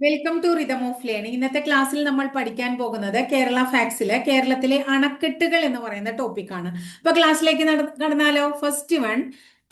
Welcome to rhythm of learning ഇന്നത്തെ ക്ലാസ്സിൽ നമ്മൾ പഠിക്കാൻ പോകുന്നത് കേരള ഫാക്സിലെ കേരളത്തിലെ അണക്കെട്ടുകൾ എന്ന് പറയുന്ന ടോപ്പിക്കാണ് അപ്പൊ ക്ലാസ്സിലേക്ക് നട- കടന്നാലോ ഫസ്റ്റ് വൺ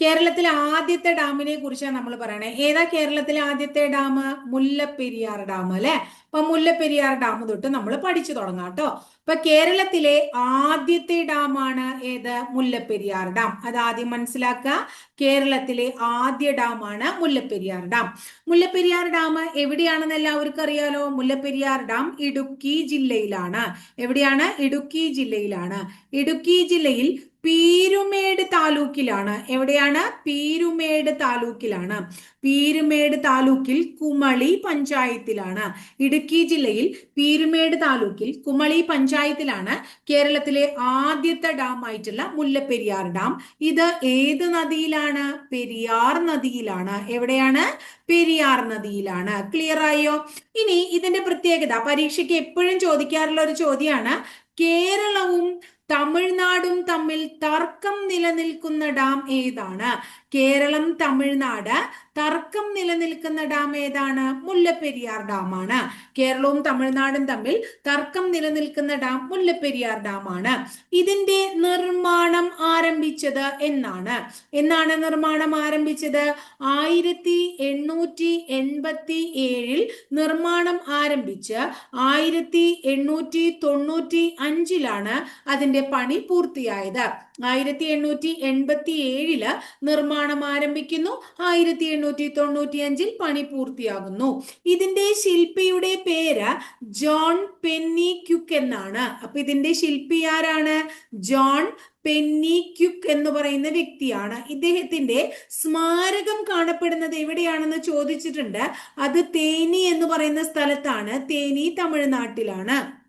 കേരളത്തിലെ ആദ്യത്തെ ഡാമിനെ കുറിച്ചാണ് നമ്മൾ പറയണേ. ഏതാ കേരളത്തിലെ ആദ്യത്തെ ഡാം മുല്ലപ്പെരിയാർ ഡാം അല്ലെ? അപ്പൊ മുല്ലപ്പെരിയാർ ഡാം തൊട്ട് നമ്മൾ പഠിച്ചു തുടങ്ങാം കേട്ടോ അപ്പൊ കേരളത്തിലെ ആദ്യത്തെ ഡാമാണ് ഏത്? മുല്ലപ്പെരിയാർ ഡാം അത് ആദ്യം മനസ്സിലാക്കുക. കേരളത്തിലെ ആദ്യ ഡാമാണ് മുല്ലപ്പെരിയാർ ഡാം മുല്ലപ്പെരിയാർ ഡാം എവിടെയാണെന്ന് എല്ലാവർക്കും അറിയാലോ? മുല്ലപ്പെരിയാർ ഡാം ഇടുക്കി ജില്ലയിലാണ്. എവിടെയാണ്? ഇടുക്കി ജില്ലയിലാണ്. ഇടുക്കി ജില്ലയിൽ പീരുമേട് താലൂക്കിലാണ്. എവിടെയാണ്? പീരുമേട് താലൂക്കിലാണ്. പീരുമേട് താലൂക്കിൽ കുമളി പഞ്ചായത്തിലാണ്. ഇടുക്കി ജില്ലയിൽ പീരുമേട് താലൂക്കിൽ കുമളി പഞ്ചായത്തിലാണ് കേരളത്തിലെ ആദ്യത്തെ ഡാം ആയിട്ടുള്ള മുല്ലപ്പെരിയാർ ഡാം. ഇത് ഏത് നദിയിലാണ്? പെരിയാർ നദിയിലാണ്. എവിടെയാണ്? പെരിയാർ നദിയിലാണ്. ക്ലിയർ ആയോ? ഇനി ഇതിന്റെ പ്രത്യേകത പരീക്ഷയ്ക്ക് എപ്പോഴും ചോദിക്കാറുള്ള ഒരു ചോദ്യമാണ് കേരളവും തമിഴ്നാടും തമ്മിൽ തർക്കം നിലനിൽക്കുന്ന ഡാം ഏതാണ്? കേരളം തമിഴ്നാട് തർക്കം നിലനിൽക്കുന്ന ഡാം ഏതാണ്? മുല്ലപ്പെരിയാർ ഡാമാണ്. കേരളവും തമിഴ്നാടും തമ്മിൽ തർക്കം നിലനിൽക്കുന്ന ഡാം മുല്ലപ്പെരിയാർ ഡാമാണ്. ഇതിന്റെ നിർമ്മാണം ആരംഭിച്ചത് എന്നാണ്. എന്നാണ് നിർമ്മാണം ആരംഭിച്ചത്? ആയിരത്തി എണ്ണൂറ്റി എൺപത്തി ഏഴിൽ നിർമ്മാണം ആരംഭിച്ച് ആയിരത്തി എണ്ണൂറ്റി തൊണ്ണൂറ്റി അഞ്ചിലാണ് അതിന്റെ പണി പൂർത്തിയായത്. ആയിരത്തി എണ്ണൂറ്റി എൺപത്തി ഏഴിൽ നിർമ്മാണം ആരംഭിക്കുന്നു ആയിരത്തി എണ്ണൂറ്റി തൊണ്ണൂറ്റി അഞ്ചിൽ പണി പൂർത്തിയാകുന്നു. ഇതിന്റെ ശില്പിയുടെ പേര് ജോൺ പെന്നി ക്യുക്ക് എന്നാണ്. അപ്പൊ ഇതിന്റെ ശില്പി ആരാണ്? ജോൺ പെന്നി ക്യുക്ക് എന്ന് പറയുന്ന വ്യക്തിയാണ്. ഇദ്ദേഹത്തിന്റെ സ്മാരകം കാണപ്പെടുന്നത് എവിടെയാണെന്ന് ചോദിച്ചിട്ടുണ്ട്. അത് തേനി എന്ന് പറയുന്ന സ്ഥലത്താണ്. തേനി തമിഴ്നാട്ടിലാണ്.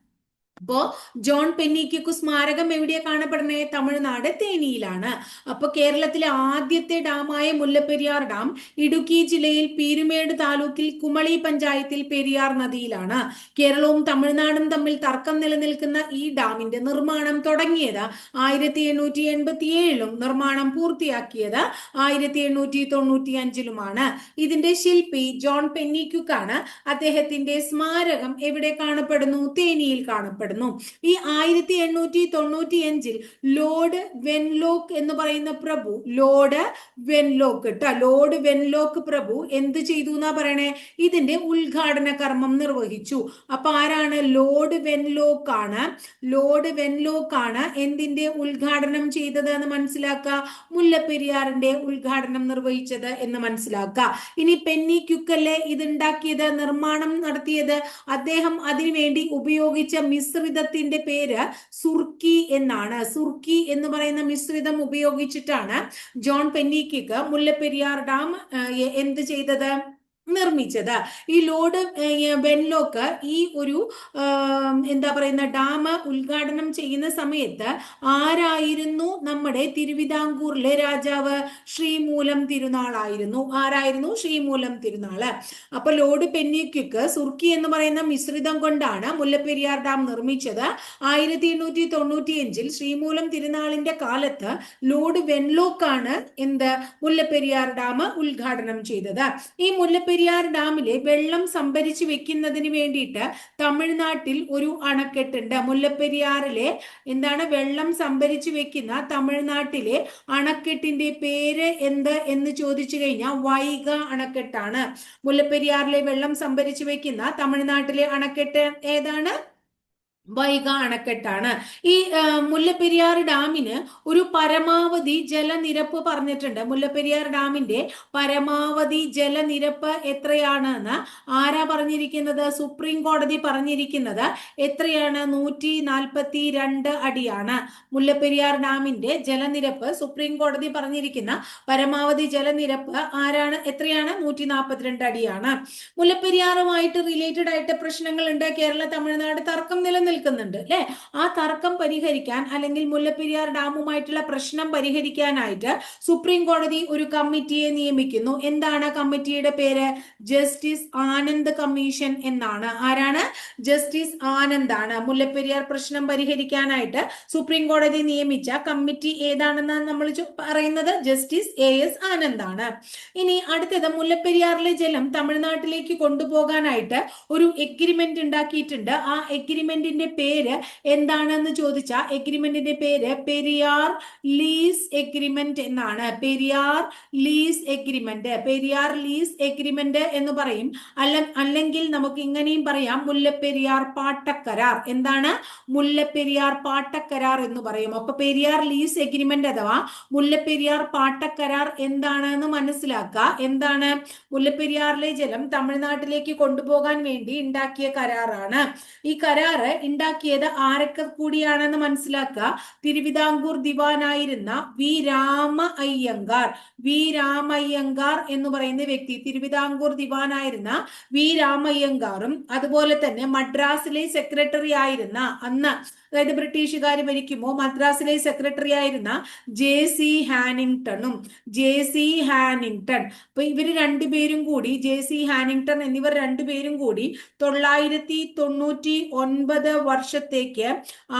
അപ്പോ ജോൺ പെന്നിക്കു സ്മാരകം എവിടെയാ കാണപ്പെടുന്നത് തമിഴ്നാട് തേനിയിലാണ്. അപ്പൊ കേരളത്തിലെ ആദ്യത്തെ ഡാമായ മുല്ലപ്പെരിയാർ ഡാം ഇടുക്കി ജില്ലയിൽ പീരുമേട് താലൂക്കിൽ കുമളി പഞ്ചായത്തിൽ പെരിയാർ നദിയിലാണ്. കേരളവും തമിഴ്നാടും തമ്മിൽ തർക്കം നിലനിൽക്കുന്ന ഈ ഡാമിന്റെ നിർമ്മാണം തുടങ്ങിയത് ആയിരത്തി എണ്ണൂറ്റി എൺപത്തി ഏഴിലും നിർമ്മാണം പൂർത്തിയാക്കിയത് ആയിരത്തി എണ്ണൂറ്റി തൊണ്ണൂറ്റി അഞ്ചിലുമാണ് ഇതിന്റെ ശില്പി ജോൺ പെന്നിക്കുക്കാണ് അദ്ദേഹത്തിന്റെ സ്മാരകം എവിടെ കാണപ്പെടുന്നു? തേനിയിൽ കാണപ്പെടുന്നു. ഈ ആയിരത്തി എണ്ണൂറ്റി തൊണ്ണൂറ്റി അഞ്ചിൽ ലോർഡ് വെൻലോക്ക് എന്ന് പറയുന്ന പ്രഭു ലോർഡ് വെൻലോക്ക് കേട്ടോ ലോർഡ് വെൻലോക്ക് പ്രഭു എന്ത് ചെയ്തു എന്നാ പറയണേ? ഇതിന്റെ ഉദ്ഘാടന കർമ്മം നിർവഹിച്ചു. അപ്പൊ ആരാണ്? ലോർഡ് വെൻലോക്ക് ആണ്. ലോർഡ് വെൻലോക്ക് ആണ് എന്തിന്റെ ഉദ്ഘാടനം ചെയ്തത് എന്ന് മനസ്സിലാക്കുക മുല്ലപ്പെരിയാറിന്റെ ഉദ്ഘാടനം നിർവഹിച്ചത് എന്ന് മനസ്സിലാക്കുക ഇനി പെന്നി ക്യുക്കല്ലേ ഇത് ഉണ്ടാക്കിയത് നിർമ്മാണം നടത്തിയത് അദ്ദേഹം അതിനുവേണ്ടി ഉപയോഗിച്ച മിശ്രിതത്തിന്റെ പേര് സുർക്കി എന്നാണ്. സുർക്കി എന്ന് പറയുന്ന മിശ്രിതം ഉപയോഗിച്ചിട്ടാണ് ജോൺ പെന്നിക്കിക്ക് മുല്ലപ്പെരിയാർ ഡാം എന്ത് ചെയ്തത്? നിർമ്മിച്ചത്. ഈ ലോഡ് വെൻലോക്ക് ഈ ഒരു എന്താ പറയുന്ന ഡാം ഉദ്ഘാടനം ചെയ്യുന്ന സമയത്ത് ആരായിരുന്നു നമ്മുടെ തിരുവിതാംകൂറിലെ രാജാവ്? ശ്രീമൂലം തിരുനാളായിരുന്നു. ആരായിരുന്നു? ശ്രീമൂലം തിരുനാൾ അപ്പൊ ലോഡ് പെന്നിക്കുക്ക് സുർക്കി എന്ന് പറയുന്ന മിശ്രിതം കൊണ്ടാണ് മുല്ലപ്പെരിയാർ ഡാം നിർമ്മിച്ചത്. ആയിരത്തി എണ്ണൂറ്റി തൊണ്ണൂറ്റി അഞ്ചിൽ ശ്രീമൂലം തിരുനാളിന്റെ കാലത്ത് ലോഡ് വെൻലോക്കാണ് എന്ത്? മുല്ലപ്പെരിയാർ ഡാം ഉദ്ഘാടനം ചെയ്തത്. ഈ മുല്ലപ്പെരിയാർ ഡാമിലെ വെള്ളം സംഭരിച്ചു വെക്കുന്നതിന് വേണ്ടിയിട്ട് തമിഴ്നാട്ടിൽ ഒരു അണക്കെട്ടുണ്ട്. മുല്ലപ്പെരിയാറിലെ എന്താണ്? വെള്ളം സംഭരിച്ചു വെക്കുന്ന തമിഴ്നാട്ടിലെ അണക്കെട്ടിന്റെ പേര് എന്ത് എന്ന് ചോദിച്ചു കഴിഞ്ഞാൽ വൈഗ അണക്കെട്ടാണ്. മുല്ലപ്പെരിയാറിലെ വെള്ളം സംഭരിച്ചു വെക്കുന്ന തമിഴ്നാട്ടിലെ അണക്കെട്ട് ഏതാണ്? വൈഗ അണക്കെട്ടാണ്. ഈ മുല്ലപ്പെരിയാർ ഡാമിന് ഒരു പരമാവധി ജലനിരപ്പ് പറഞ്ഞിട്ടുണ്ട്. മുല്ലപ്പെരിയാർ ഡാമിന്റെ പരമാവധി ജലനിരപ്പ് എത്രയാണ് എന്ന് ആരാ പറഞ്ഞിരിക്കുന്നത്? സുപ്രീം കോടതി പറഞ്ഞിരിക്കുന്നത് എത്രയാണ്? നൂറ്റി നാൽപ്പത്തി രണ്ട് അടിയാണ്. മുല്ലപ്പെരിയാർ ഡാമിന്റെ ജലനിരപ്പ് സുപ്രീം കോടതി പറഞ്ഞിരിക്കുന്ന പരമാവധി ജലനിരപ്പ് ആരാണ്? എത്രയാണ്? നൂറ്റി നാൽപ്പത്തിരണ്ട് അടിയാണ്. മുല്ലപ്പെരിയാറുമായിട്ട് റിലേറ്റഡ് ആയിട്ട് പ്രശ്നങ്ങളുണ്ട്. കേരള തമിഴ്നാട് തർക്കം നിലനിൽക്കുന്നുണ്ട് നിൽക്കുന്നുണ്ട് അല്ലെ? ആ തർക്കം പരിഹരിക്കാൻ അല്ലെങ്കിൽ മുല്ലപ്പെരിയാർ ഡാമുമായിട്ടുള്ള പ്രശ്നം പരിഹരിക്കാനായിട്ട് സുപ്രീം കോടതി ഒരു കമ്മിറ്റിയെ നിയമിക്കുന്നു. എന്താണ് കമ്മിറ്റിയുടെ പേര്? ജസ്റ്റിസ് ആനന്ദ് കമ്മീഷൻ എന്നാണ്. ആരാണ്? ജസ്റ്റിസ് ആനന്ദ് ആണ്. മുല്ലപ്പെരിയാർ പ്രശ്നം പരിഹരിക്കാനായിട്ട് സുപ്രീം കോടതി നിയമിച്ച കമ്മിറ്റി ഏതാണെന്ന് നമ്മൾ പറയുന്നത്? ജസ്റ്റിസ് എ എസ് ആനന്ദ് ആണ്. ഇനി അടുത്തത് മുല്ലപ്പെരിയാറിലെ ജലം തമിഴ്നാട്ടിലേക്ക് കൊണ്ടുപോകാനായിട്ട് ഒരു എഗ്രിമെന്റ് ഉണ്ടാക്കിയിട്ടുണ്ട്. ആ എഗ്രിമെന്റിന്റെ പേര് എന്താണെന്ന് ചോദിച്ചാൽ എഗ്രിമെന്റിന്റെ പേര് പെരിയാർ ലീസ് എഗ്രിമെന്റ് എന്നാണ്. Periyar lease agreement Periyar lease agreement എന്ന് പറയും. അല്ല അല്ലെങ്കിൽ നമുക്ക് ഇങ്ങനെയും പറയാം. മുല്ലപ്പെരിയാർ പാട്ടക്കരാർ. എന്താണ്? മുല്ലപ്പെരിയാർ പാട്ടക്കരാർ എന്ന് പറയും. അപ്പൊ പെരിയാർ ലീസ് എഗ്രിമെന്റ് അഥവാ മുല്ലപ്പെരിയാർ പാട്ടക്കരാർ എന്താണെന്ന് മനസ്സിലാക്കുക. എന്താണ്? മുല്ലപ്പെരിയാറിലെ ജലം തമിഴ്നാട്ടിലേക്ക് കൊണ്ടുപോകാൻ വേണ്ടി ഉണ്ടാക്കിയ കരാറാണ്. ഈ കരാറ് ഉണ്ടാക്കിയത് ആരൊക്കെ കൂടിയാണെന്ന് മനസ്സിലാക്കുക. തിരുവിതാംകൂർ ദിവാനായിരുന്ന വി രാമ അയ്യങ്കാർ. വി രാമയ്യങ്കാർ എന്ന് പറയുന്ന വ്യക്തി തിരുവിതാംകൂർ ദിവാനായിരുന്ന വി രാമയ്യങ്കാറും അതുപോലെ തന്നെ മദ്രാസിലെ സെക്രട്ടറി ആയിരുന്ന അന്ന് അതായത് ബ്രിട്ടീഷുകാർ ഭരിക്കുമ്പോൾ മദ്രാസിലെ സെക്രട്ടറി ആയിരുന്ന ജെ സി ഹാനിങ്ടണും ജെ സി ഹാനിങ്ടൺ. അപ്പൊ ഇവർ രണ്ടുപേരും കൂടി ജെ സി ഹാനിങ്ടൺ എന്നിവർ രണ്ടുപേരും കൂടി തൊള്ളായിരത്തി തൊണ്ണൂറ്റി ഒൻപത് വർഷത്തേക്ക്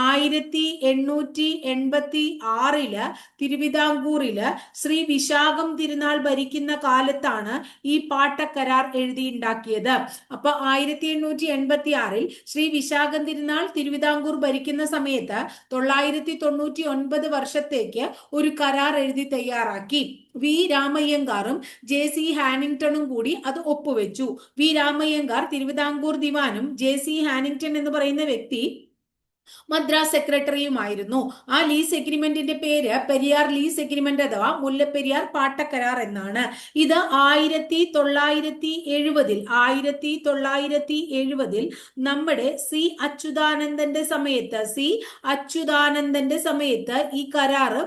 ആയിരത്തി എണ്ണൂറ്റി എൺപത്തി ആറിൽ തിരുവിതാംകൂറിൽ ശ്രീ വിശാഖം തിരുനാൾ ഭരിക്കുന്ന കാലത്താണ് ഈ പാട്ടക്കരാർ എഴുതിയുണ്ടാക്കിയത്. അപ്പൊ ആയിരത്തി എണ്ണൂറ്റി എൺപത്തി ആറിൽ ശ്രീ വിശാഖം തിരുനാൾ തിരുവിതാംകൂർ ഭരിക്കുന്ന സമയത്ത് തൊള്ളായിരത്തി തൊണ്ണൂറ്റി ഒൻപത് വർഷത്തേക്ക് ഒരു കരാർ എഴുതി തയ്യാറാക്കി. വി. രാമയ്യങ്കാറും ജെ. സി. ഹാനിങ്ടണും കൂടി അത് ഒപ്പുവെച്ചു. വി. രാമയ്യങ്കാർ തിരുവിതാംകൂർ ദിവാനും ജെ. സി. ഹാനിങ്ടൺ എന്ന് പറയുന്ന വ്യക്തി മദ്രാസ് സെക്രട്ടറിയുമായിരുന്നു. ആ ലീസ് എഗ്രിമെന്റിന്റെ പേര് പെരിയാർ ലീസ് എഗ്രിമെന്റ് അഥവാ മുല്ലപ്പെരിയാർ പാട്ടക്കരാർ എന്നാണ്. ഇത് ആയിരത്തി തൊള്ളായിരത്തി എഴുപതിൽ ആയിരത്തി തൊള്ളായിരത്തി എഴുപതിൽ നമ്മുടെ സി അച്യുതാനന്ദന്റെ സമയത്ത് സി അച്യുതാനന്ദന്റെ സമയത്ത് ഈ കരാറ്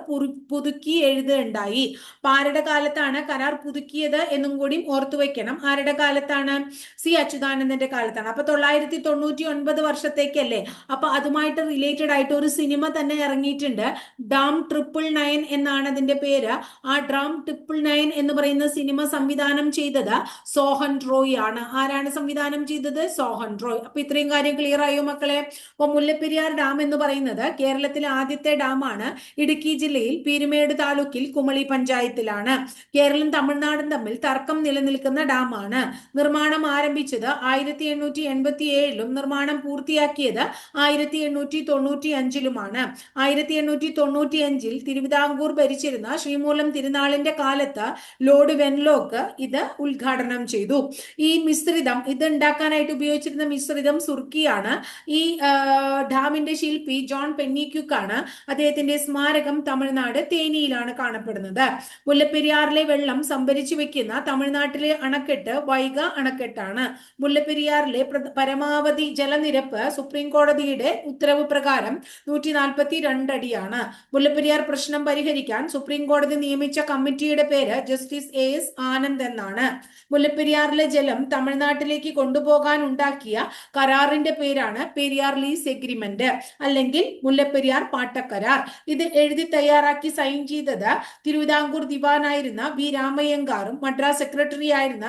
പുതുക്കി എഴുതുകയുണ്ടായി. ആരുടെ കാലത്താണ് കരാർ പുതുക്കിയത് എന്നും കൂടി ഓർത്തു വെക്കണം. ആരുടെ കാലത്താണ്? സി അച്യുതാനന്ദന്റെ കാലത്താണ്. അപ്പൊ തൊള്ളായിരത്തി തൊണ്ണൂറ്റി ഒൻപത് വർഷത്തേക്കല്ലേ. അപ്പൊ അതുമായിട്ട് റിലേറ്റഡ് ആയിട്ട് ഒരു സിനിമ തന്നെ ഇറങ്ങിയിട്ടുണ്ട്. ഡാം ട്രിപ്പിൾ നയൻ എന്നാണ് അതിന്റെ പേര്. ആ ഡ്രാം ട്രിപ്പിൾ നയൻ എന്ന് പറയുന്ന സിനിമ സംവിധാനം ചെയ്തത് സോഹൻ റോയ് ആണ്. ആരാണ് സംവിധാനം ചെയ്തത്? സോഹൻ റോയ്. അപ്പൊ ഇത്രയും കാര്യം ക്ലിയർ ആയോ മക്കളെ? അപ്പൊ മുല്ലപ്പെരിയാർ ഡാം എന്ന് പറയുന്നത് കേരളത്തിലെ ആദ്യത്തെ ഡാമാണ്. ഇടുക്കി ജില്ലയിൽ പീരുമേട് താലൂക്കിൽ കുമളി പഞ്ചായത്തിലാണ്. കേരളം തമിഴ്നാടും തമ്മിൽ തർക്കം നിലനിൽക്കുന്ന ഡാമാണ്. നിർമ്മാണം ആരംഭിച്ചത് ആയിരത്തി എണ്ണൂറ്റി എൺപത്തി ഏഴിലും നിർമ്മാണം പൂർത്തിയാക്കിയത് ആയിരത്തി എണ്ണൂറ്റി തൊണ്ണൂറ്റി അഞ്ചിലുമാണ് ആയിരത്തി എണ്ണൂറ്റി തൊണ്ണൂറ്റി അഞ്ചിൽ തിരുവിതാംകൂർ ഭരിച്ചിരുന്ന ശ്രീമൂലം തിരുനാളിന്റെ കാലത്ത് ലോർഡ് വെൻലോക്ക് ഇത് ഉദ്ഘാടനം ചെയ്തു. ഈ മിശ്രിതം ഇത് ഉണ്ടാക്കാനായിട്ട് ഉപയോഗിച്ചിരുന്ന മിശ്രിതം സുർക്കിയാണ്. ഈ ഡാമിന്റെ ശില്പി ജോൺ പെന്നിക്യുക്കാണ് അദ്ദേഹത്തിന്റെ സ്മാരകം തമിഴ്നാട് തേനിയിലാണ് കാണപ്പെടുന്നത്. മുല്ലപ്പെരിയാറിലെ വെള്ളം സംഭരിച്ചു വെക്കുന്ന തമിഴ്നാട്ടിലെ അണക്കെട്ട് വൈഗ അണക്കെട്ടാണ്. മുല്ലപ്പെരിയാറിലെ പരമാവധി ജലനിരപ്പ് സുപ്രീം കോടതിയുടെ ഉത്തരവ് പ്രകാരം നൂറ്റി നാൽപ്പത്തി രണ്ടടിയാണ് മുല്ലപ്പെരിയാർ പ്രശ്നം പരിഹരിക്കാൻ സുപ്രീം കോടതി നിയമിച്ച കമ്മിറ്റിയുടെ പേര് ജസ്റ്റിസ് എ എസ് ആനന്ദ് എന്നാണ്. മുല്ലപ്പെരിയാറിലെ ജലം തമിഴ്നാട്ടിലേക്ക് കൊണ്ടുപോകാൻ ഉണ്ടാക്കിയ കരാറിന്റെ പേരാണ് പെരിയാർ ലീസ് എഗ്രിമെന്റ് അല്ലെങ്കിൽ മുല്ലപ്പെരിയാർ പാട്ടക്കരാർ. ഇത് എഴുതി തയ്യാറാക്കി സൈൻ ചെയ്തത് തിരുവിതാംകൂർ ദിവാനായിരുന്ന വി രാമയ്യങ്കാറും മദ്രാസ് സെക്രട്ടറി ആയിരുന്ന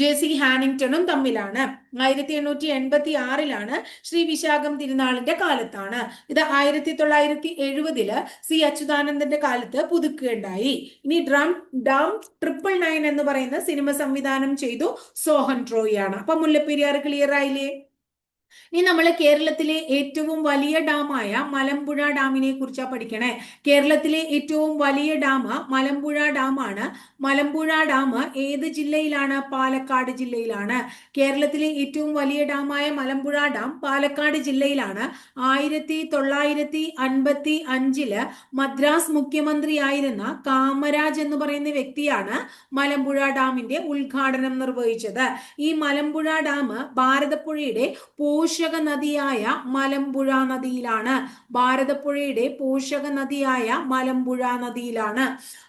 ജെ സി ഹാനിങ്ടണും തമ്മിലാണ്. ആയിരത്തി എണ്ണൂറ്റി എൺപത്തി ആറിലാണ് ശ്രീ വിശാഖം തിരുനാളിന്റെ കാലത്താണ്. ഇത് ആയിരത്തി തൊള്ളായിരത്തി എഴുപതിൽ സി അച്യുതാനന്ദന്റെ കാലത്ത് പുതുക്കുകയുണ്ടായി. ഇനി ഡ്രം ഡാം ട്രിപ്പിൾ നയൻ എന്ന് പറയുന്ന സിനിമ സംവിധാനം ചെയ്തു സോഹൻ ട്രോയിയാണ് അപ്പൊ മുല്ലപ്പെരിയാർ ക്ലിയർ ആയില്ലേ? ഇനി നമ്മൾ കേരളത്തിലെ ഏറ്റവും വലിയ ഡാമായ മലമ്പുഴ ഡാമിനെ കുറിച്ചാണ് പഠിക്കണേ. കേരളത്തിലെ ഏറ്റവും വലിയ ഡാം മലമ്പുഴ ഡാമാണ്. മലമ്പുഴ ഡാം ഏത് ജില്ലയിലാണ്? പാലക്കാട് ജില്ലയിലാണ്. കേരളത്തിലെ ഏറ്റവും വലിയ ഡാമായ മലമ്പുഴ ഡാം പാലക്കാട് ജില്ലയിലാണ്. ആയിരത്തി തൊള്ളായിരത്തി അൻപത്തി അഞ്ചിൽ മദ്രാസ് മുഖ്യമന്ത്രിയായിരുന്ന കാമരാജ് എന്ന് പറയുന്ന വ്യക്തിയാണ് മലമ്പുഴ ഡാമിന്റെ ഉദ്ഘാടനം നിർവഹിച്ചത്. ഈ മലമ്പുഴ ഡാം ഭാരതപ്പുഴയുടെ പൂർവ പോഷക നദിയായ മലമ്പുഴ നദിയിലാണ്. ഭാരതപ്പുഴയുടെ പോഷക നദിയായ മലമ്പുഴ നദിയിലാണ്.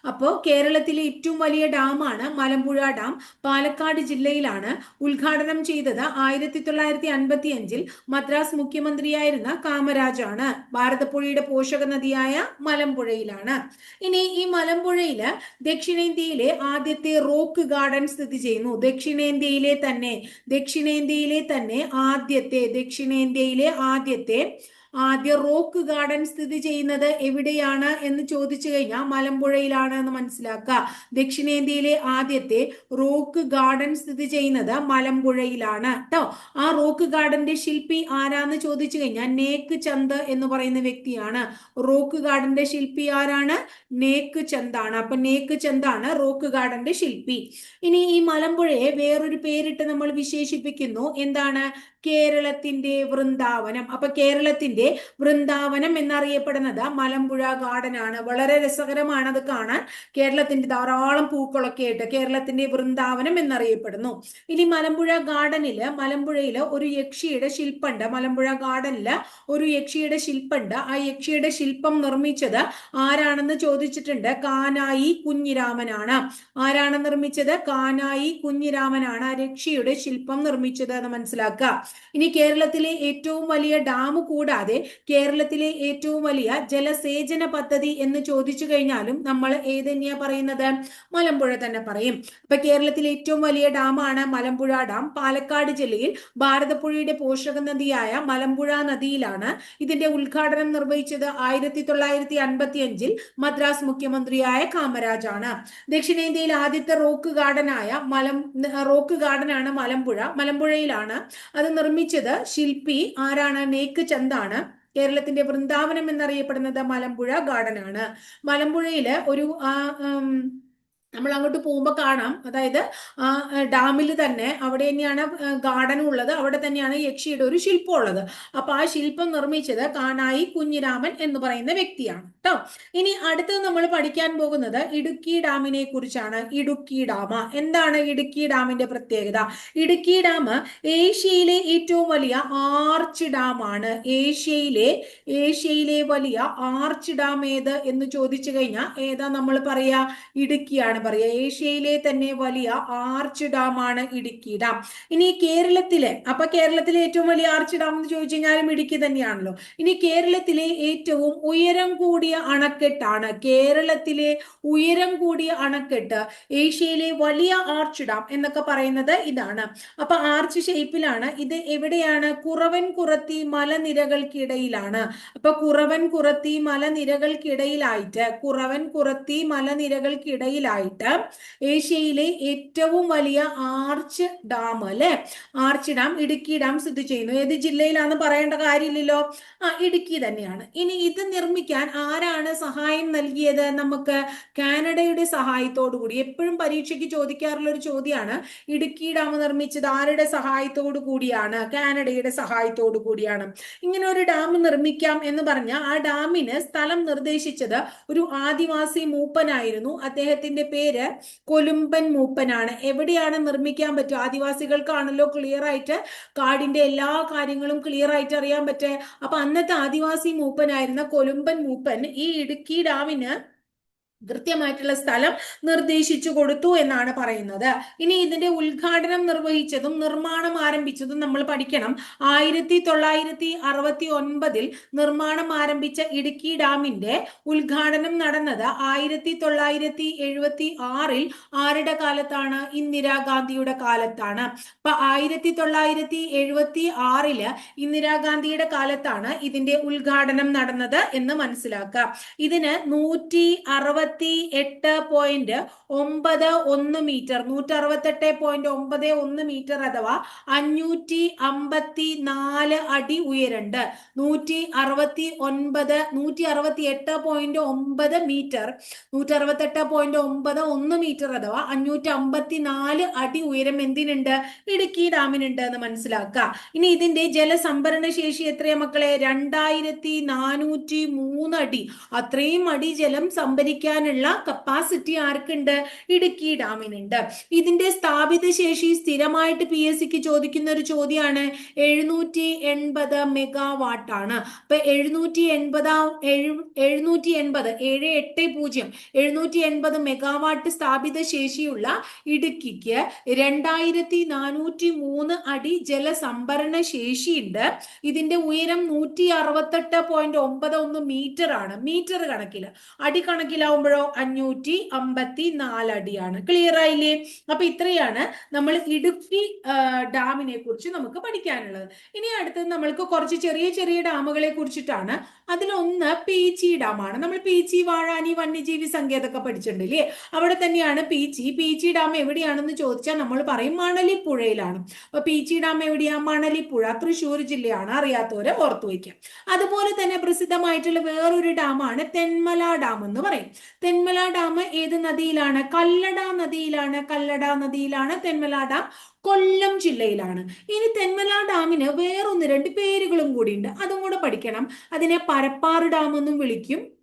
അപ്പോൾ കേരളത്തിലെ ഏറ്റവും വലിയ ഡാമാണ് മലമ്പുഴ ഡാം. പാലക്കാട് ജില്ലയിലാണ് ഉദ്ഘാടനം ചെയ്തത് ആയിരത്തി തൊള്ളായിരത്തി അൻപത്തി അഞ്ചിൽ മദ്രാസ് മുഖ്യമന്ത്രിയായിരുന്ന കാമരാജാണ്. ഭാരതപ്പുഴയുടെ പോഷക നദിയായ മലമ്പുഴയിലാണ്. ഇനി ഈ മലമ്പുഴയിൽ ദക്ഷിണേന്ത്യയിലെ ആദ്യത്തെ റോക്ക് ഗാർഡൻ സ്ഥിതി ചെയ്യുന്നു. ദക്ഷിണേന്ത്യയിലെ തന്നെ ദക്ഷിണേന്ത്യയിലെ തന്നെ ആദ്യത്തെ ദക്ഷിണേന്ത്യയിലെ ആദ്യത്തെ ആദ്യ റോക്ക് ഗാർഡൻ സ്ഥിതി ചെയ്യുന്നത് എവിടെയാണ് എന്ന് ചോദിച്ചു കഴിഞ്ഞാൽ മലമ്പുഴയിലാണ് എന്ന് മനസ്സിലാക്കുക. ദക്ഷിണേന്ത്യയിലെ ആദ്യത്തെ റോക്ക് ഗാർഡൻ സ്ഥിതി ചെയ്യുന്നത് മലമ്പുഴയിലാണ്. കേട്ടോ ആ റോക്ക് ഗാർഡന്റെ ശില്പി ആരാന്ന് ചോദിച്ചു കഴിഞ്ഞാൽ നേക്ക് ചന്ത് എന്ന് പറയുന്ന വ്യക്തിയാണ്. റോക്ക് ഗാർഡന്റെ ശില്പി ആരാണ്? നേക്ക് ചന്താണ്. അപ്പൊ നേക്ക് ചന്താണ് റോക്ക് ഗാർഡന്റെ ശില്പി. ഇനി ഈ മലമ്പുഴയെ വേറൊരു പേരിട്ട് നമ്മൾ വിശേഷിപ്പിക്കുന്നു. എന്താണ്? കേരളത്തിന്റെ വൃന്ദാവനം. അപ്പൊ കേരളത്തിന്റെ വൃന്ദാവനം എന്നറിയപ്പെടുന്നത് മലമ്പുഴ ഗാർഡൻ ആണ്. വളരെ രസകരമാണ് അത് കാണാൻ. കേരളത്തിന്റെ ധാരാളം പൂക്കളൊക്കെ ആയിട്ട് കേരളത്തിന്റെ വൃന്ദാവനം എന്നറിയപ്പെടുന്നു. ഇനി മലമ്പുഴ ഗാർഡനിൽ മലമ്പുഴയിൽ ഒരു യക്ഷിയുടെ ശില്പമുണ്ട് മലമ്പുഴ ഗാർഡനിൽ ഒരു യക്ഷിയുടെ ശില്പമുണ്ട് ആ യക്ഷിയുടെ ശില്പം നിർമ്മിച്ചത് ആരാണെന്ന് ചോദിച്ചിട്ടുണ്ട്? കാനായി കുഞ്ഞിരാമനാണ്. ആരാണ് നിർമ്മിച്ചത്? കാനായി കുഞ്ഞിരാമനാണ് യക്ഷിയുടെ ശില്പം നിർമ്മിച്ചത് എന്ന് മനസ്സിലാക്കുക. ഇനി കേരളത്തിലെ ഏറ്റവും വലിയ ഡാം കൂടാതെ കേരളത്തിലെ ഏറ്റവും വലിയ ജലസേചന പദ്ധതി എന്ന് ചോദിച്ചു കഴിഞ്ഞാലും നമ്മൾ ഏത് തന്നെയാ പറയുന്നത്? മലമ്പുഴ തന്നെ പറയും. അപ്പൊ കേരളത്തിലെ ഏറ്റവും വലിയ ഡാമാണ് മലമ്പുഴ ഡാം പാലക്കാട് ജില്ലയിൽ ഭാരതപ്പുഴയുടെ പോഷക നദിയായ മലമ്പുഴ നദിയിലാണ് ഇതിന്റെ ഉദ്ഘാടനം നിർവഹിച്ചത് ആയിരത്തി തൊള്ളായിരത്തി അൻപത്തി അഞ്ചിൽ മദ്രാസ് മുഖ്യമന്ത്രിയായ കാമരാജാണ് ദക്ഷിണേന്ത്യയിൽ ആദ്യത്തെ റോക്ക് ഗാർഡനായ മലം റോക്ക് ഗാർഡനാണ് മലമ്പുഴ. മലമ്പുഴയിലാണ്. അത് നിർമ്മിച്ചത് ശില്പി ആരാണ്? നേക്ക് ചന്താണ്. കേരളത്തിന്റെ വൃന്ദാവനം എന്നറിയപ്പെടുന്നത് മലമ്പുഴ ഗാർഡൻ ആണ് മലമ്പുഴയിൽ ഒരു നമ്മൾ അങ്ങോട്ട് പോകുമ്പോൾ കാണാം. അതായത് ഡാമിൽ തന്നെ അവിടെ തന്നെയാണ് ഗാർഡൻ ഉള്ളത്. അവിടെ തന്നെയാണ് യക്ഷിയുടെ ഒരു ശില്പം ഉള്ളത് അപ്പൊ ആ ശില്പം നിർമ്മിച്ചത് കാണായി കുഞ്ഞിരാമൻ എന്ന് പറയുന്ന വ്യക്തിയാണ് കേട്ടോ ഇനി അടുത്തത് നമ്മൾ പഠിക്കാൻ പോകുന്നത് ഇടുക്കി ഡാമിനെ കുറിച്ചാണ്. ഇടുക്കി ഡാമ. എന്താണ് ഇടുക്കി ഡാമിന്റെ പ്രത്യേകത? ഇടുക്കി ഡാം ഏഷ്യയിലെ ഏറ്റവും വലിയ ആർച്ച് ഡാം ആണ് ഏഷ്യയിലെ ഏഷ്യയിലെ വലിയ ആർച്ച് ഡാം ഏത് എന്ന് ചോദിച്ചു കഴിഞ്ഞാൽ ഏതാ നമ്മൾ പറയാ? ഇടുക്കിയാണ്. പറയുക ഏഷ്യയിലെ തന്നെ വലിയ ആർച്ച് ഡാം ആണ് ഇടുക്കി ഡാം. ഇനി കേരളത്തിലെ അപ്പൊ കേരളത്തിലെ ഏറ്റവും വലിയ ആർച്ച് ഡാം എന്ന് ചോദിച്ചു കഴിഞ്ഞാലും ഇടുക്കി തന്നെയാണല്ലോ. ഇനി കേരളത്തിലെ ഏറ്റവും ഉയരം കൂടിയ അണക്കെട്ടാണ് കേരളത്തിലെ ഉയരം കൂടിയ അണക്കെട്ട് ഏഷ്യയിലെ വലിയ ആർച്ച് ഡാം എന്നൊക്കെ പറയുന്നത് ഇതാണ്. അപ്പൊ ആർച്ച് ഷേപ്പിലാണ്. ഇത് എവിടെയാണ്? കുറവൻ കുറത്തി മലനിരകൾക്കിടയിലാണ്. അപ്പൊ കുറവൻ കുറത്തി മലനിരകൾക്കിടയിലായിട്ട് കുറവൻ കുറത്തി മലനിരകൾക്കിടയിലായിട്ട് ഏഷ്യയിലെ ഏറ്റവും വലിയ ആർച്ച് ഡാം അല്ലെ? ആർച്ച് ഡാം ഇടുക്കി ഡാം സ്ഥിതി ചെയ്യുന്നു. ഏത് ജില്ലയിലാന്ന് പറയേണ്ട കാര്യമില്ലല്ലോ? ആ ഇടുക്കി തന്നെയാണ്. ഇനി ഇത് നിർമ്മിക്കാൻ ആരാണ് സഹായം നൽകിയത്? നമുക്ക് കാനഡയുടെ സഹായത്തോടു കൂടി എപ്പോഴും പരീക്ഷയ്ക്ക് ചോദിക്കാറുള്ള ഒരു ചോദ്യമാണ് ഇടുക്കി ഡാം നിർമ്മിച്ചത് ആരുടെ സഹായത്തോടു കൂടിയാണ്? കാനഡയുടെ സഹായത്തോടു കൂടിയാണ്. ഇങ്ങനെ ഒരു ഡാം നിർമ്മിക്കാം എന്ന് പറഞ്ഞ ആ ഡാമിന് സ്ഥലം നിർദ്ദേശിച്ചത് ഒരു ആദിവാസി മൂപ്പനായിരുന്നു. അദ്ദേഹത്തിന്റെ പേര് കൊലുമ്പൻ മൂപ്പനാണ്. എവിടെയാണ് നിർമ്മിക്കാൻ പറ്റുക? ആദിവാസികൾക്കാണല്ലോ ക്ലിയർ ആയിട്ട് കാടിന്റെ എല്ലാ കാര്യങ്ങളും ക്ലിയർ ആയിട്ട് അറിയാൻ പറ്റേ. അപ്പൊ അന്നത്തെ ആദിവാസി മൂപ്പനായിരുന്ന കൊലുമ്പൻ മൂപ്പൻ ഈ ഇടുക്കി ഡാമിന് കൃത്യമായിട്ടുള്ള സ്ഥലം നിർദ്ദേശിച്ചു കൊടുത്തു എന്നാണ് പറയുന്നത്. ഇനി ഇതിന്റെ ഉദ്ഘാടനം നിർവഹിച്ചതും നിർമ്മാണം ആരംഭിച്ചതും നമ്മൾ പഠിക്കണം. ആയിരത്തി തൊള്ളായിരത്തി അറുപത്തി ഒൻപതിൽ നിർമ്മാണം ആരംഭിച്ച ഇടുക്കി ഡാമിന്റെ ഉദ്ഘാടനം നടന്നത് ആയിരത്തി തൊള്ളായിരത്തി എഴുപത്തി ആറിൽ ആരുടെ കാലത്താണ്? ഇന്ദിരാഗാന്ധിയുടെ കാലത്താണ്. അപ്പൊ ആയിരത്തി തൊള്ളായിരത്തി എഴുപത്തി ആറിൽ ഇന്ദിരാഗാന്ധിയുടെ കാലത്താണ് ഇതിന്റെ ഉദ്ഘാടനം നടന്നത് എന്ന് മനസ്സിലാക്കുക. ഇതിന് നൂറ്റി അറുപത്തി എട്ട് പോയിന്റ് ഒമ്പത് ഒന്ന് മീറ്റർ നൂറ്റി അറുപത്തെട്ട് പോയിന്റ് ഒമ്പത് ഒന്ന് മീറ്റർ അഥവാ അഞ്ഞൂറ്റി അമ്പത്തി നാല് അടി ഉയരണ്ട്. നൂറ്റി അറുപത്തി ഒൻപത് നൂറ്റി അറുപത്തി എട്ട് പോയിന്റ് ഒമ്പത് മീറ്റർ നൂറ്റി അറുപത്തെട്ട് പോയിന്റ് ഒമ്പത് ഒന്ന് മീറ്റർ അഥവാ അഞ്ഞൂറ്റി അമ്പത്തി നാല് അടി ഉയരം എന്തിനുണ്ട്? ഇടുക്കി ഡാമിനുണ്ട് എന്ന് മനസ്സിലാക്കുക ഇനി ഇതിന്റെ ജലസംഭരണ ശേഷി എത്രയാ മക്കളെ? രണ്ടായിരത്തി നാനൂറ്റി മൂന്ന് അടി. അത്രയും അടി ജലം സംഭരിക്കാൻ താങ്ങാനുള്ള കപ്പാസിറ്റി ആർക്കുണ്ട്? ഇടുക്കി ഡാമിനുണ്ട്. ഇതിന്റെ സ്ഥാപിത ശേഷി സ്ഥിരമായിട്ട് പി എസ് സിക്ക് ചോദിക്കുന്ന ഒരു ചോദ്യമാണ് എഴുന്നൂറ്റി എൺപത് മെഗാവാട്ട് ആണ്. അപ്പൊ എഴുന്നൂറ്റി എൺപത് എഴുന്നൂറ്റി എൺപത് ഏഴ് എട്ട് പൂജ്യം എഴുന്നൂറ്റി എൺപത് മെഗാവാട്ട് സ്ഥാപിത ശേഷിയുള്ള ഇടുക്കിക്ക് രണ്ടായിരത്തി നാനൂറ്റി മൂന്ന് അടി ജലസംഭരണ ശേഷിയുണ്ട്. ഇതിന്റെ ഉയരം നൂറ്റി അറുപത്തെട്ട് പോയിന്റ് ഒമ്പത് ഒന്ന് മീറ്റർ ആണ്. മീറ്റർ കണക്കിൽ അടി കണക്കിലാവുമ്പോഴോ അഞ്ഞൂറ്റി അമ്പത്തി നാല് അടിയാണ്. ക്ലിയർ ആയില്ലേ? അപ്പൊ ഇത്രയാണ് നമ്മൾ ഇടുക്കി ഡാമിനെ കുറിച്ച് നമുക്ക് പഠിക്കാനുള്ളത്. ഇനി അടുത്തത് നമ്മൾക്ക് കുറച്ച് ചെറിയ ചെറിയ ഡാമുകളെ കുറിച്ചിട്ടാണ്. അതിലൊന്ന് പീച്ചി ഡാമാണ്. നമ്മൾ പീച്ചി വാഴാനി വന്യജീവി സങ്കേതമൊക്കെ പഠിച്ചിട്ടുണ്ട് അല്ലേ അവിടെ തന്നെയാണ് പീച്ചി. പീച്ചി ഡാം എവിടെയാണെന്ന് ചോദിച്ചാൽ നമ്മൾ പറയും മണലിപ്പുഴയിലാണ്. അപ്പൊ പീച്ചി ഡാം എവിടെയാ? മണലിപ്പുഴ തൃശ്ശൂർ ജില്ലയാണ്. അറിയാത്തവരെ ഓർത്തു വയ്ക്കാം. അതുപോലെ തന്നെ പ്രസിദ്ധമായിട്ടുള്ള വേറൊരു ഡാമാണ് തെന്മല ഡാം എന്ന് പറയും. തെന്മല ഡാം ഏത് നദിയിലാണ്? കല്ലട നദിയിലാണ് കല്ലട നദിയിലാണ് തെന്മല ഡാം കൊല്ലം ജില്ലയിലാണ്. ഇനി തെന്മല ഡാമിന് വേറൊന്ന് രണ്ട് പേരുകളും കൂടിയുണ്ട്. അതും കൂടെ പഠിക്കണം. അതിനെ പരപ്പാറ് ഡാം എന്നും വിളിക്കും.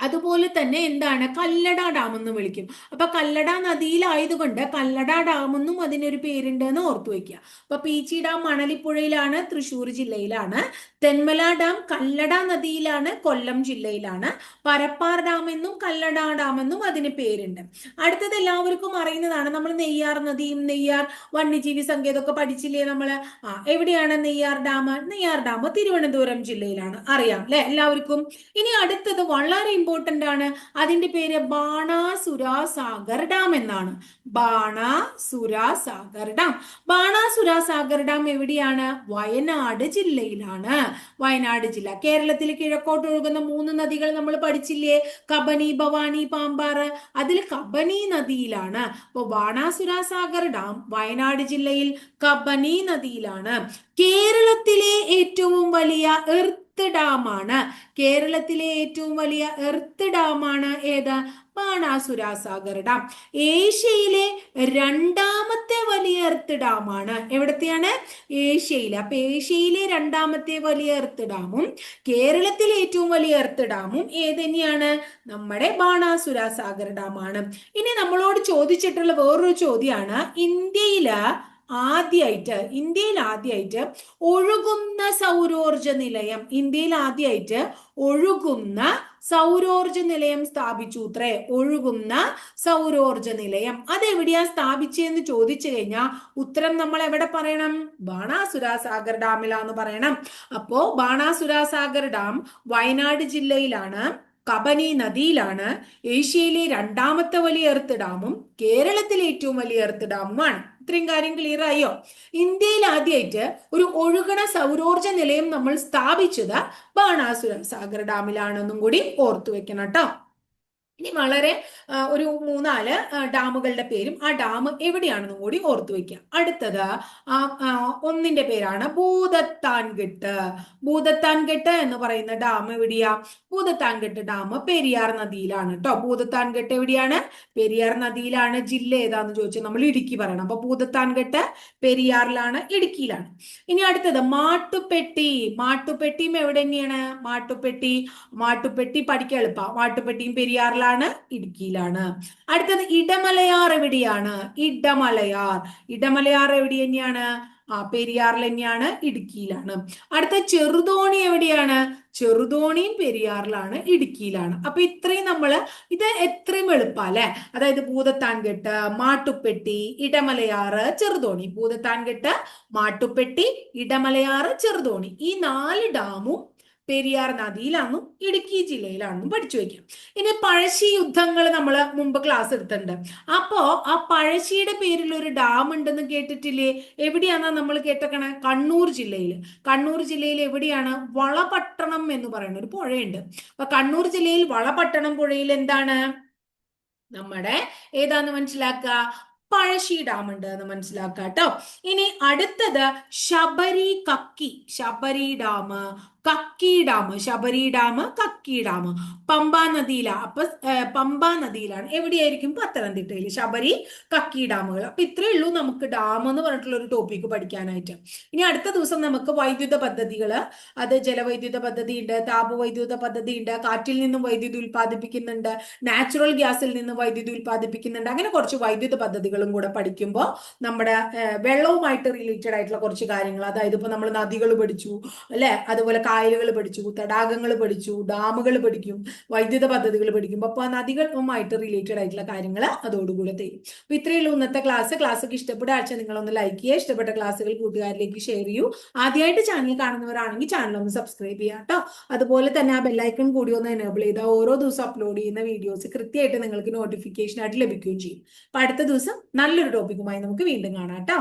അതുപോലെ തന്നെ എന്താണ്? കല്ലട ഡാം എന്ന് വിളിക്കും. അപ്പൊ കല്ലട നദിയിലായതുകൊണ്ട് കല്ലട ഡാം എന്നും അതിനൊരു പേരുണ്ട് എന്ന് ഓർത്തു വെക്കുക. അപ്പൊ പീച്ചി ഡാം മണലിപ്പുഴയിലാണ് തൃശ്ശൂർ ജില്ലയിലാണ്. തെന്മല ഡാം കല്ലട നദിയിലാണ് കൊല്ലം ജില്ലയിലാണ്. പരപ്പാർ ഡാം എന്നും കല്ലട ഡാം എന്നും അതിന് പേരുണ്ട്. അടുത്തത് എല്ലാവർക്കും അറിയുന്നതാണ് നമ്മൾ നെയ്യാർ നദിയും നെയ്യാർ വന്യജീവി സങ്കേതമൊക്കെ പഠിച്ചില്ലേ നമ്മൾ ആ എവിടെയാണ് നെയ്യാർ ഡാം? നെയ്യാർ ഡാം തിരുവനന്തപുരം ജില്ലയിലാണ്. അറിയാം അല്ലെ എല്ലാവർക്കും? ഇനി അടുത്തത് വളരെ ഇമ്പോർട്ടന്റ് ആണ്. അതിന്റെ പേര് ബാണാസുര സാഗർ ഡാം എന്നാണ്. ബാണാസുര സാഗർ ഡാം. ബാണാസുര സാഗർ ഡാം എവിടെയാണ്? വയനാട് ജില്ലയിലാണ്. വയനാട് ജില്ല. കേരളത്തിൽ കിഴക്കോട്ട് ഒഴുകുന്ന മൂന്ന് നദികൾ നമ്മൾ പഠിച്ചില്ലേ? കബനി ഭവാനി പാമ്പാറ്. അതിൽ കബനി നദിയിലാണ്. അപ്പോൾ ബാണാസുര സാഗർ ഡാം വയനാട് ജില്ലയിൽ കബനി നദിയിലാണ്. കേരളത്തിലെ ഏറ്റവും വലിയ എർത്ത് ഡാമാണ്. കേരളത്തിലെ ഏറ്റവും വലിയ എർത്ത് ഡാമാണ് ഏത്? ബാണാസുര സാഗർ ഡാം ഏഷ്യയിലെ രണ്ടാമത്തെ വലിയ എർത്ത് ഡാമാണ്. എവിടത്തെയാണ്? ഏഷ്യയിലെ. അപ്പൊ ഏഷ്യയിലെ രണ്ടാമത്തെ വലിയ എർത്ത് ഡാമും കേരളത്തിലെ ഏറ്റവും വലിയ എർത്ത് ഡാമും ഏത് തന്നെയാണ് നമ്മുടെ ബാണാസുര സാഗർ ഡാമാണ് ഇനി നമ്മളോട് ചോദിച്ചിട്ടുള്ള വേറൊരു ചോദ്യമാണ് ഇന്ത്യയിൽ ആദ്യമായിട്ട് ഇന്ത്യയിൽ ആദ്യമായിട്ട് ഒഴുകുന്ന സൗരോർജ നിലയം ഇന്ത്യയിൽ ആദ്യമായിട്ട് ഒഴുകുന്ന സൗരോർജ നിലയം സ്ഥാപിച്ചു ഇത്രേ ഒഴുകുന്ന സൗരോർജ നിലയം. അതെവിടെയാ സ്ഥാപിച്ചതെന്ന് ചോദിച്ചു കഴിഞ്ഞാൽ ഉത്തരം നമ്മൾ എവിടെ പറയണം? ബാണാസുര സാഗർ ഡാമിലാന്ന് പറയണം. അപ്പോ ബാണാസുര സാഗർ ഡാം വയനാട് ജില്ലയിലാണ് കബനി നദിയിലാണ് ഏഷ്യയിലെ രണ്ടാമത്തെ വലിയ എർത്ത് ഡാമും കേരളത്തിലെ ഏറ്റവും വലിയ എർത്ത് ഡാമുമാണ്. ഇത്രയും കാര്യം ക്ലിയർ ആയോ? ഇന്ത്യയിൽ ആദ്യമായിട്ട് ഒരു ഒഴുകണ സൗരോർജ നിലയം നമ്മൾ സ്ഥാപിച്ചത് ബാണാസുരം സാഗർ ഡാമിലാണെന്നും കൂടി ഓർത്തു വെക്കണം കേട്ടോ ഇനി വളരെ ഒരു മൂന്നാൽ ഡാമുകളുടെ പേരും ആ ഡാം എവിടെയാണെന്നും കൂടി ഓർത്തു വെക്കുക അടുത്തത് ഒന്നിന്റെ പേരാണ് ഭൂതത്താൻകെട്ട്. ഭൂതത്താൻകെട്ട് എന്ന് പറയുന്ന ഡാം എവിടെയാ? ഭൂതത്താൻകെട്ട് ഡാം പെരിയാർ നദിയിലാണ് കേട്ടോ ഭൂതത്താൻകെട്ട് എവിടെയാണ്? പെരിയാർ നദിയിലാണ്. ജില്ല ഏതാന്ന് ചോദിച്ചാൽ നമ്മൾ ഇടുക്കി പറയണം. അപ്പൊ ഭൂതത്താൻകെട്ട് പെരിയാറിലാണ് ഇടുക്കിയിലാണ്. ഇനി അടുത്തത് മാട്ടുപെട്ടി മാട്ടുപെട്ടിയും എവിടെ തന്നെയാണ് മാട്ടുപെട്ടി മാട്ടുപെട്ടി പഠിക്കാൻ എളുപ്പ. മാട്ടുപെട്ടിയും പെരിയാറിലാണ് ഇടുക്കിയിലാണ്. അടുത്തത് ഇടമലയാർ എവിടെയാണ്? ഇടമലയാർ. ഇടമലയാർ എവിടെ തന്നെയാണ്? ആ പെരിയാറിൽ തന്നെയാണ് ഇടുക്കിയിലാണ്. അടുത്ത ചെറുതോണി എവിടെയാണ്? ചെറുതോണിയും പെരിയാറിലാണ് ഇടുക്കിയിലാണ്. അപ്പൊ ഇത്രയും നമ്മൾ ഇത് എത്രയും എളുപ്പല്ലെ അതായത് ഭൂതത്താൻകെട്ട് മാട്ടുപ്പെട്ടി ഇടമലയാറ് ചെറുതോണി. ഭൂതത്താൻകെട്ട് മാട്ടുപ്പെട്ടി ഇടമലയാറ് ചെറുതോണി. ഈ നാല് ഡാമും പെരിയാർ നദിയിലാണെന്നും ഇടുക്കി ജില്ലയിലാണെന്നും പഠിച്ചു വെക്കാം ഇനി പഴശ്ശി യുദ്ധങ്ങൾ നമ്മൾ മുമ്പ് ക്ലാസ് എടുത്തിട്ടുണ്ട്. അപ്പോ ആ പഴശ്ശിയുടെ പേരിൽ ഒരു ഡാം ഉണ്ടെന്ന് കേട്ടിട്ടില്ലേ? എവിടെയാണ് നമ്മൾ കേട്ടേക്കണേ? കണ്ണൂർ ജില്ലയിൽ കണ്ണൂർ ജില്ലയിൽ എവിടെയാണ്? വളപട്ടണം എന്ന് പറയുന്ന ഒരു പുഴയുണ്ട്. അപ്പൊ കണ്ണൂർ ജില്ലയിൽ വളപട്ടണം പുഴയിൽ എന്താണ്? നമ്മുടെ ഏതാന്ന് മനസ്സിലാക്കുക പഴശ്ശി ഡാം ഉണ്ട് എന്ന് മനസ്സിലാക്കുക കേട്ടോ. ഇനി അടുത്തത് Sabari Kakki Sabari dam Kakki dam Sabari dam Kakki dam. Pampa നദിയില അപ്പൊ പമ്പ പമ്പാ നദിയിലാണ്. എവിടെയായിരിക്കും പത്തനംതിട്ടയിൽ ശബരി കക്കി ഡാമുകൾ അപ്പൊ ഇത്രയേ ഉള്ളൂ നമുക്ക് ഡാം എന്ന് പറഞ്ഞിട്ടുള്ള ഒരു ടോപ്പിക്ക് പഠിക്കാനായിട്ട്. ഇനി അടുത്ത ദിവസം നമുക്ക് വൈദ്യുത പദ്ധതികൾ അത് ജലവൈദ്യുത പദ്ധതി ഉണ്ട് താപവൈദ്യുത പദ്ധതി ഉണ്ട് കാറ്റിൽ നിന്നും വൈദ്യുതി ഉൽപ്പാദിപ്പിക്കുന്നുണ്ട് നാച്ചുറൽ ഗ്യാസിൽ നിന്ന് വൈദ്യുതി ഉൽപ്പാദിപ്പിക്കുന്നുണ്ട്. അങ്ങനെ കുറച്ച് വൈദ്യുത പദ്ധതികളും കൂടെ പഠിക്കുമ്പോൾ നമ്മുടെ വെള്ളവുമായിട്ട് റിലേറ്റഡ് ആയിട്ടുള്ള കുറച്ച് കാര്യങ്ങൾ അതായത് ഇപ്പൊ നമ്മൾ നദികൾ പഠിച്ചു അല്ലെ? അതുപോലെ കായലുകൾ പഠിച്ചു തടാകങ്ങൾ പഠിച്ചു ഡാമുകൾ പഠിക്കും വൈദ്യുത പദ്ധതികൾ പഠിക്കും. അപ്പൊ ആ നദികളുമായിട്ട് റിലേറ്റഡ് ആയിട്ടുള്ള കാര്യങ്ങൾ അതോടുകൂടെ തരും. അപ്പൊ ഇത്രയേ ഉള്ളൂ ഇന്നത്തെ ക്ലാസ് ക്ലാസ് ഒക്കെ ഇഷ്ടപ്പെട്ട ആഴ്ച നിങ്ങളൊന്ന് ലൈക്ക് ചെയ്യുക. ഇഷ്ടപ്പെട്ട ക്ലാസ്സുകൾ കൂട്ടുകാരിലേക്ക് ഷെയർ ചെയ്യൂ. ആദ്യമായിട്ട് ചാനൽ കാണുന്നവരാണെങ്കിൽ ചാനൽ ഒന്ന് സബ്സ്ക്രൈബ് ചെയ്യുക കേട്ടോ അതുപോലെ തന്നെ ആ ബെല്ലൈക്കൺ കൂടി ഒന്ന് എനേബിൾ ചെയ്താൽ ഓരോ ദിവസം അപ്ലോഡ് ചെയ്യുന്ന വീഡിയോസ് കൃത്യമായിട്ട് നിങ്ങൾക്ക് നോട്ടിഫിക്കേഷൻ ആയിട്ട് ലഭിക്കുകയും ചെയ്യും. അപ്പൊ അടുത്ത ദിവസം നല്ലൊരു ടോപ്പിക്കുമായി നമുക്ക് വീണ്ടും കാണാം കേട്ടോ